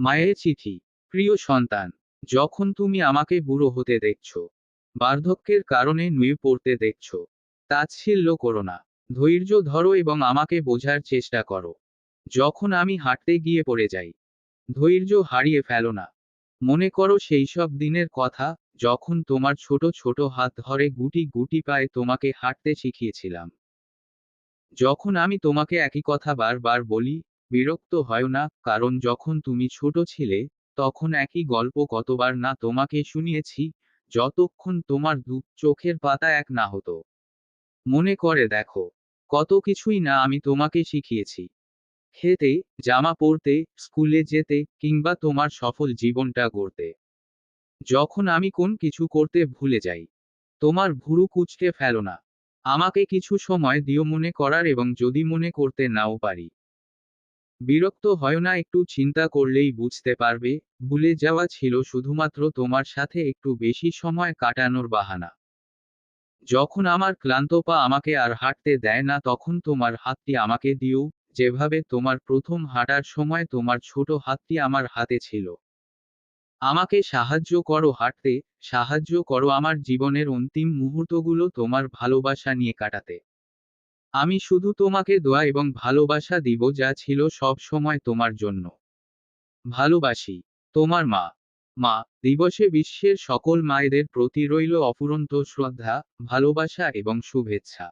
মায়ের চিঠি, প্রিয় সন্তান, যখন তুমি আমাকে বুড়ো হতে দেখছ, বার্ধক্যের কারণে নুয়ে পড়তে দেখছ, তাচ্ছিল্য করো না, ধৈর্য ধরো এবং আমাকে বোঝার চেষ্টা করো। যখন আমি হাঁটতে গিয়ে পড়ে যাই, ধৈর্য হারিয়ে ফেলো না। মনে করো সেই সব দিনের কথা, যখন তোমার ছোট ছোট হাত ধরে গুটি গুটি পায়ে তোমাকে হাঁটতে শিখিয়েছিলাম। যখন আমি তোমাকে একই কথা বারবার বলি বিরক্ত হয় না, কারণ যখন তুমি ছোট ছিলে, তখন একই গল্প কতবার না তোমাকে শুনিয়েছি, যতক্ষণ তোমার দু চোখের পাতা এক না হতো। মনে করে দেখো, কত কিছুই না আমি তোমাকে শিখিয়েছি। খেতে, জামা পরতে, স্কুলে যেতে, কিংবা তোমার সফল জীবনটা গড়তে। যখন আমি কোন কিছু করতে ভুলে যাই, তোমার ভুরু কুচকে ফেলো না। আমাকে কিছু সময় দিও মনে করার এবং যদি মনে করতে নাও পারি। বিরক্ত হয় না, একটু চিন্তা করলেই বুঝতে পারবে। ভুলে যাওয়া ছিল শুধুমাত্র তোমার সাথে একটু বেশি সময় কাটানোর বাহানা। যখন আমার ক্লান্ত পা আমাকে আর হাঁটতে দেয় না, তখন তোমার হাতটি আমাকে দিও। যেভাবে তোমার প্রথম হাঁটার সময় তোমার ছোট হাতটি আমার হাতে ছিল। আমাকে সাহায্য করো হাঁটতে, সাহায্য করো আমার জীবনের অন্তিম মুহূর্তগুলো তোমার ভালোবাসা নিয়ে কাটাতে। আমি শুধু তোমাকে দোয়া এবং ভালোবাসা দিব যা ছিল সব সময় তোমার জন্য। ভালোবাসি, তোমার মা। মা, দিবসে বিশ্বের সকল মায়েদের প্রতি রইল অফুরন্ত শ্রদ্ধা, ভালোবাসা এবং শুভেচ্ছা।